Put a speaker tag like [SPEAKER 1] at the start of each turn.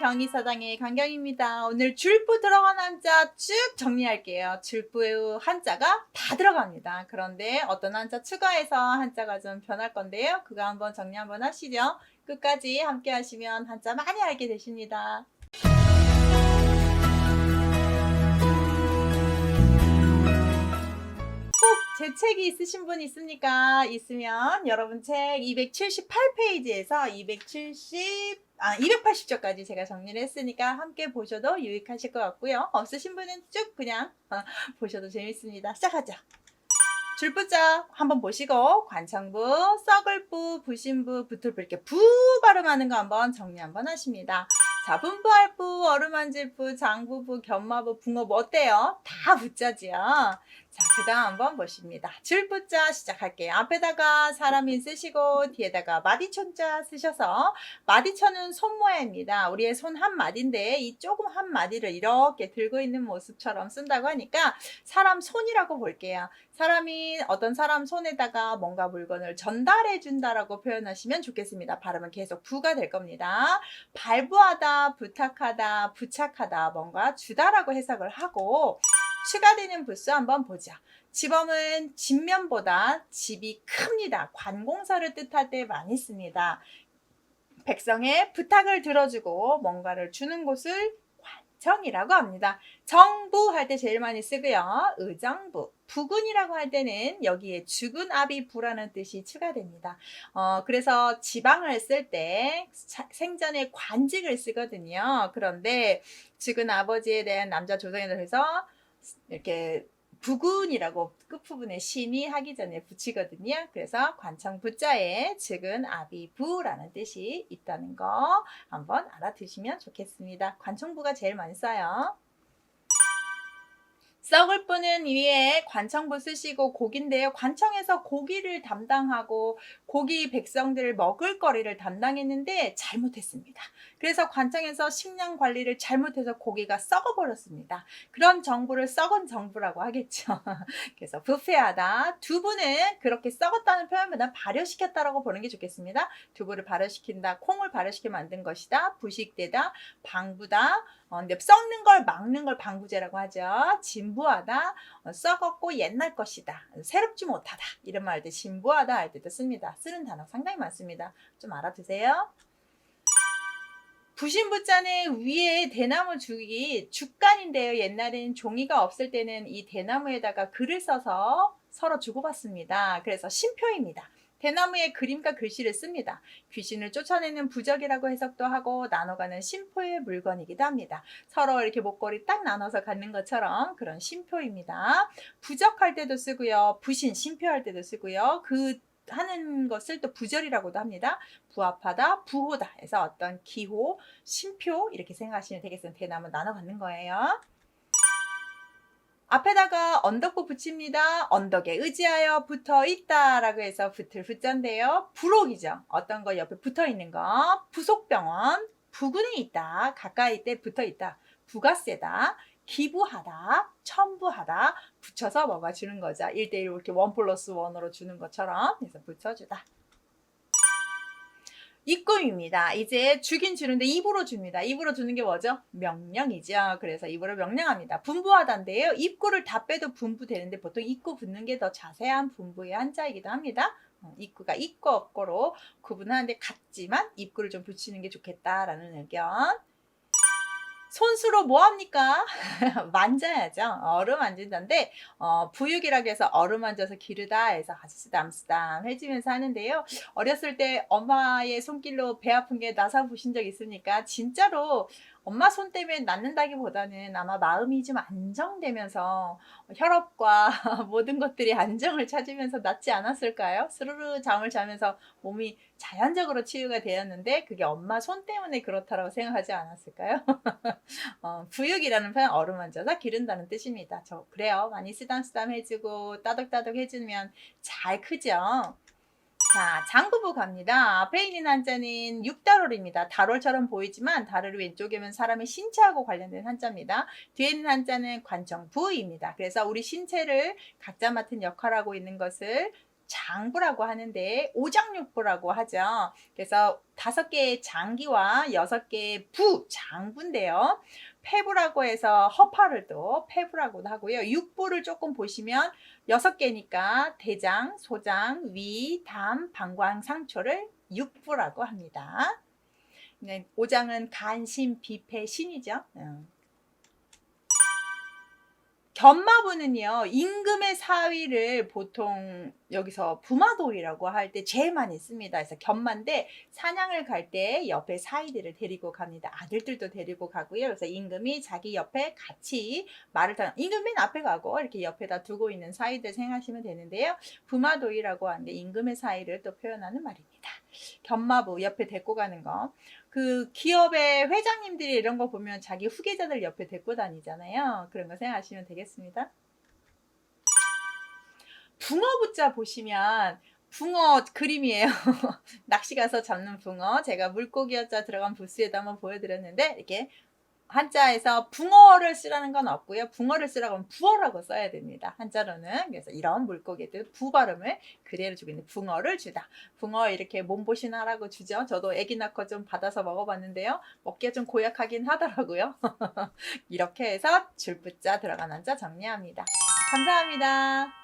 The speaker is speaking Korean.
[SPEAKER 1] 경희사당의 강경입니다. 오늘 줄부 들어간 한자 쭉 정리할게요. 줄부 한자가 다 들어갑니다. 그런데 어떤 한자 추가해서 한자가 좀 변할 건데요. 그거 한번 정리 한번 하시죠. 끝까지 함께 하시면 한자 많이 알게 되십니다. 꼭제 책이 있으신 분 있습니까? 있으면 여러분 책 278페이지에서 270, 아, 280쪽까지 제가 정리를 했으니까 함께 보셔도 유익하실 것 같고요. 없으신 분은 쭉 그냥 어, 보셔도 재밌습니다. 시작하죠. 줄부자 한번 보시고 관청부, 썩을부, 부신부, 붙을부 부 발음하는 거 한번 정리 한번 하십니다. 자, 분부할부, 어루만질부, 장부부, 견마부, 붕어부 어때요? 다 부자지요. 자, 그 다음 한번 보십니다. 줄부자 시작할게요. 앞에다가 사람인 쓰시고 뒤에다가 마디천자 쓰셔서 마디천은 손모양입니다. 우리의 손 한 마디인데 이 조금 한 마디를 이렇게 들고 있는 모습처럼 쓴다고 하니까 사람 손이라고 볼게요. 사람이 어떤 사람 손에다가 뭔가 물건을 전달해 준다라고 표현하시면 좋겠습니다. 발음은 계속 부가 될 겁니다. 발부하다, 부탁하다, 부착하다, 뭔가 주다라고 해석을 하고 추가되는 부수 한번 보자. 지범은 집면보다 집이 큽니다. 관공서를 뜻할 때 많이 씁니다. 백성의 부탁을 들어주고 뭔가를 주는 곳을 관청이라고 합니다. 정부 할 때 제일 많이 쓰고요. 의정부. 부군이라고 할 때는 여기에 죽은 아비 부라는 뜻이 추가됩니다. 어, 그래서 지방을 쓸 때 생전에 관직을 쓰거든요. 그런데 죽은 아버지에 대한 남자 조상에 대해서 이렇게 부군이라고 끝부분에 신이 하기 전에 붙이거든요. 그래서 관청 부자에 즉은 아비부라는 뜻이 있다는 거 한번 알아두시면 좋겠습니다. 관청부가 제일 많이 써요. 썩을 뿌는 위에 관청부 쓰시고 고기인데요. 관청에서 고기를 담당하고 고기 백성들을 먹을 거리를 담당했는데 잘못했습니다. 그래서 관청에서 식량 관리를 잘못해서 고기가 썩어버렸습니다. 그런 정부를 썩은 정부라고 하겠죠. 그래서 부패하다. 두부는 그렇게 썩었다는 표현보다 발효시켰다라고 보는 게 좋겠습니다. 두부를 발효시킨다. 콩을 발효시켜 만든 것이다. 부식되다. 방부다. 어, 썩는 걸 막는 걸 방부제라고 하죠. 진부하다, 어, 썩었고 옛날 것이다, 새롭지 못하다 이런 말들 진부하다 할 때도 씁니다. 쓰는 단어 상당히 많습니다. 좀 알아두세요. 부신부자는 위에 대나무 죽이 죽간인데요. 옛날에는 종이가 없을 때는 이 대나무에다가 글을 써서 서로 주고받습니다. 그래서 신표입니다. 대나무에 그림과 글씨를 씁니다. 귀신을 쫓아내는 부적이라고 해석도 하고 나눠가는 심포의 물건이기도 합니다. 서로 이렇게 목걸이 딱 나눠서 갖는 것처럼 그런 심표입니다. 부적할 때도 쓰고요. 부신, 심표할 때도 쓰고요. 그 하는 것을 또 부절이라고도 합니다. 부합하다, 부호다 해서 어떤 기호, 심표 이렇게 생각하시면 되겠습니다. 대나무 나눠 갖는 거예요. 앞에다가 언덕부 붙입니다. 언덕에 의지하여 붙어 있다 라고 해서 붙을 붙자인데요. 부록이죠. 어떤 거 옆에 붙어 있는 거. 부속병원. 부근에 있다. 가까이 때 붙어 있다. 부가 세다. 기부하다, 첨부하다, 붙여서 뭐가 주는 거죠. 1대1 이렇게 원 플러스 원으로 주는 것처럼 해서 붙여주다. 입금입니다. 이제 주긴 주는데 입으로 줍니다. 입으로 주는 게 뭐죠? 명령이죠. 그래서 입으로 명령합니다. 분부하다인데요. 입구를 다 빼도 분부되는데 보통 입구 붙는 게 더 자세한 분부의 한자이기도 합니다. 어, 입구가 있고 없고로 구분하는데 같지만 입구를 좀 붙이는 게 좋겠다라는 의견. 손수로 뭐 합니까? 만져야죠. 얼음 만진다인데 어, 부육이라고 해서 얼음 만져서 기르다 해서 아주 쓰담쓰담 해지면서 하는데요. 어렸을 때 엄마의 손길로 배 아픈 게 나사 보신 적 있습니까? 진짜로 엄마 손 때문에 낫는다기보다는 아마 마음이 좀 안정되면서 혈압과 모든 것들이 안정을 찾으면서 낫지 않았을까요? 스르르 잠을 자면서 몸이 자연적으로 치유가 되었는데 그게 엄마 손 때문에 그렇다라고 생각하지 않았을까요? 어, 부육이라는 표현 어루만져서 기른다는 뜻입니다. 저 그래요. 많이 쓰담쓰담 해주고 따덕따덕 해주면 잘 크죠. 자, 장부부 갑니다. 앞에 있는 한자는 육다롤입니다. 다롤처럼 보이지만 다롤 왼쪽에는 사람의 신체하고 관련된 한자입니다. 뒤에 있는 한자는 관정부입니다. 그래서 우리 신체를 각자 맡은 역할하고 있는 것을 장부라고 하는데 오장육부라고 하죠. 그래서 다섯 개의 장기와 여섯 개의 부, 장부인데요. 폐부라고 해서 허파를 또 폐부라고도 하고요. 육부를 조금 보시면 여섯 개니까 대장, 소장, 위, 담, 방광, 상초를 육부라고 합니다. 네, 오장은 간신, 비패, 신이죠. 음. 견마부는요, 임금의 사위를 보통 여기서 부마돌이라고 할 때 제일 많이 씁니다. 그래서 견마인데 사냥을 갈 때 옆에 사위들을 데리고 갑니다. 아들들도 데리고 가고요. 그래서 임금이 자기 옆에 같이 말을 타, 임금 맨 앞에 가고 이렇게 옆에다 두고 있는 사위들 생각하시면 되는데요. 부마도이라고 하는데 임금의 사위를 또 표현하는 말입니다. 견마부 옆에 데리고 가는 거. 그 기업의 회장님들이 이런 거 보면 자기 후계자들 옆에 데리고 다니잖아요. 그런 거 생각하시면 되겠습니다. 붕어부자 보시면 붕어 그림이에요. 낚시 가서 잡는 붕어. 제가 물고기였자 들어간 부스에도 한번 보여드렸는데 이렇게 한자에서 붕어를 쓰라는 건 없고요. 붕어를 쓰라고 하면 부어라고 써야 됩니다. 한자로는. 그래서 이런 물고기들 부 발음을 그대로 주고 있는 붕어를 주다. 붕어 이렇게 몸보신 하라고 주죠. 저도 애기 낳고 좀 받아서 먹어봤는데요. 먹기가 좀 고약하긴 하더라고요. 이렇게 해서 줄부자 들어간 한자 정리합니다. 감사합니다.